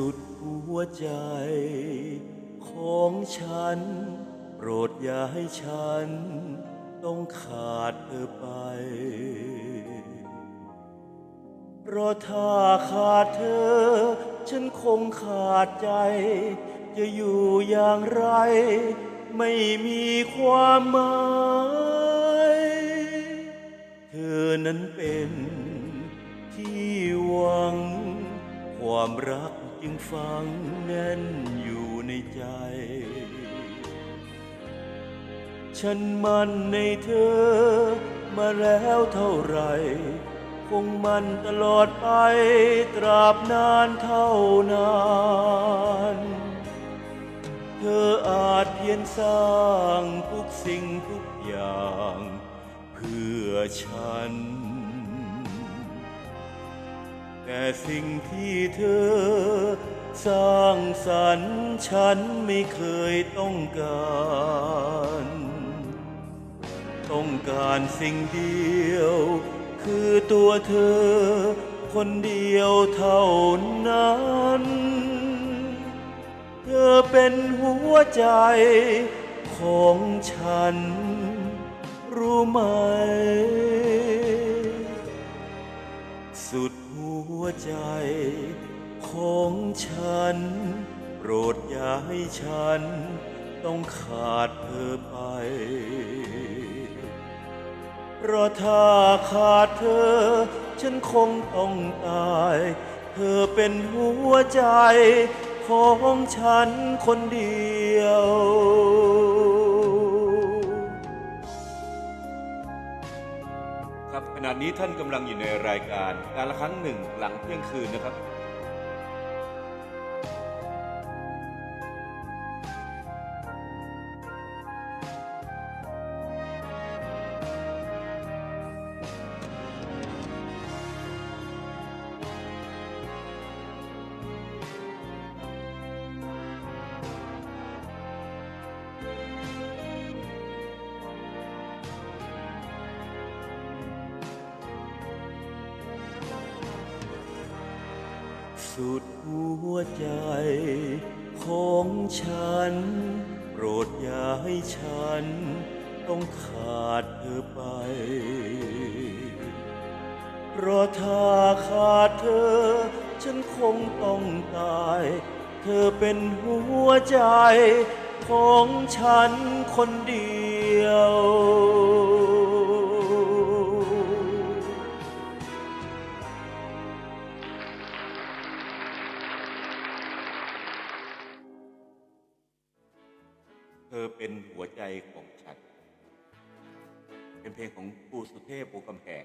สุดหัวใจ ของฉัน โปรดอย่าให้ฉัน ต้องขาดเธอไป เพราะถ้าขาดเธอ ฉันคงขาดใจ จะอยู่อย่างไร ไม่มีความหมายเธอนั้นเป็นที่หวังความรัก จึงฝังแน่นอยู่ในใจ ฉันมั่นในเธอ มาแล้วเท่าไร คงมันตลอดไปตราบนานเท่านาน เธออาจเพียรสร้างทุกสิ่งทุกอย่าง เพื่อฉัน แต่สิ่งที่เธอ สร้างสรรค์ฉันไม่เคยต้องการ ต้องการสิ่งเดียว คือตัวเธอ คนเดียวเท่านั้น เธอเป็นหัวใจของฉัน รู้ไหม สุด วใจของฉัน โปรดอย่าให้ฉัน ต้องขาดเธอไป เพราะถ้าขาดเธอ ฉันคงต้องตาย เธอเป็นหัวใจของฉันคนเดียว ณะนี้ท่านกำลังอยู่ในรายการการละครั้งหนึ่งหลังเที่ยงคืนนะครับ สุดหัวใจของฉัน โปรดอย่าให้ฉัน ต้องขาดเธอไป เพราะถ้าขาดเธอ ฉันคงต้องตาย เธอเป็นหัวใจของฉันคนเดียว อเป็นหัวใจของฉัน เป็นเพลงของครูสุเทพวงศ์กำแพง